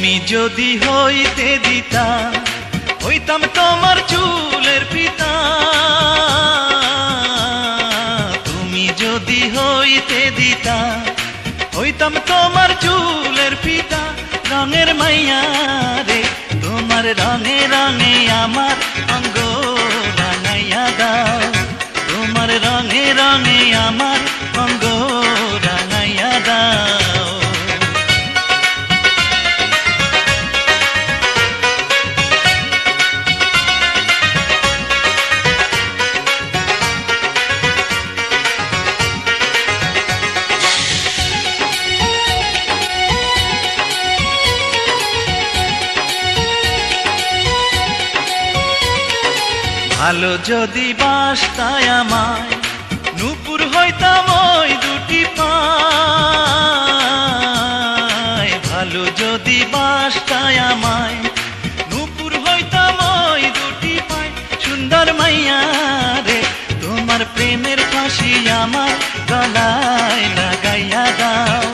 তুমি যদি হইতে দিতা, হইতাম তোমার চুলের পিতা। তুমি যদি হইতে দিতা, হইতাম তোমার চুলের পিতা। রঙের মাইয়া রে, তোমার রঙে রঙে আমার অঙ্গ রাঙাইয়া দাও। তোমার রঙে রঙে আমার ভালো যদি বাসতায় আমায়, নুপুর হইতাম ওই দুটি পায়। ভালো যদি বাসতায় আমায়, নুপুর হইতাম ওই দুটি পায়। সুন্দর মাইয়া রে, তোমার প্রেমের ফাঁসি আমার গলায় লাগাইয়া দাও।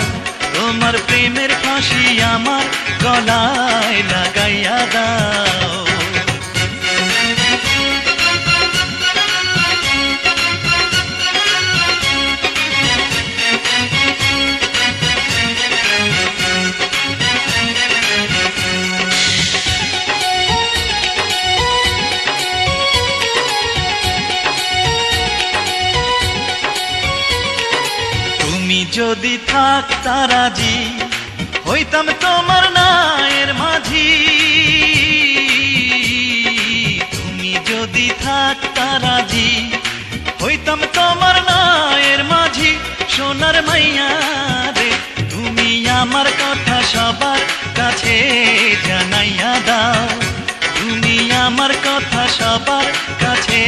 তোমার প্রেমের ফাঁসি আমার গলায় লাগাইয়া দাও। যদি থাকতা রাজি, হইতাম তোমার নায়ের মাঝি। তুমি যদি থাকতা রাজি, হইতাম তোমার নায়ের মাঝি। সোনার মাইয়া রে, তুমি আমার কথা সবার কাছে জানাইয়া দাও। তুমি আমার কথা সবার কাছে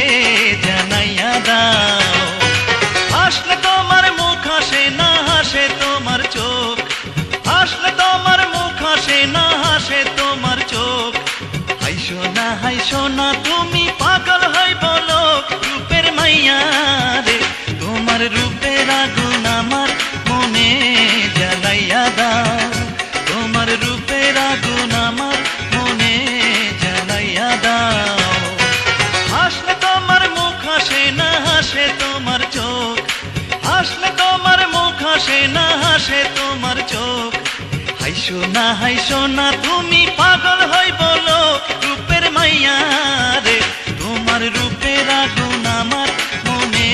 না হাইসো না তুমি পাগল হই বলো, রূপের মাইয়া রে। তোমার রূপের আগুন আমার মনে জ্বালাইয়া দাও। তোমার রূপের আগুন আমার মনে জ্বালাইয়া দাও। হাসলে তোমার মুখ হাসে না, হাসে তোমার চোখ। হাসলে তোমার মুখ হাসে না, হাসে তোমার চোখ। হাইসো না হাইসো না, তুমি পাগল হই বলো রূপের তোমার রূপের আগুন আমার মনে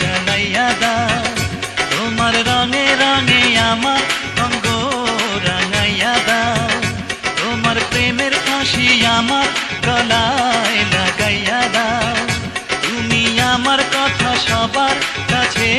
জ্বালাইয়া দাও তোমার রঙে রঙে আমার অঙ্গ রাঙাইয়া দাও তোমার প্রেমের ফাঁসি আমার গলায় লাগাইয়া দাও তুমি আমার কথা সবার কাছে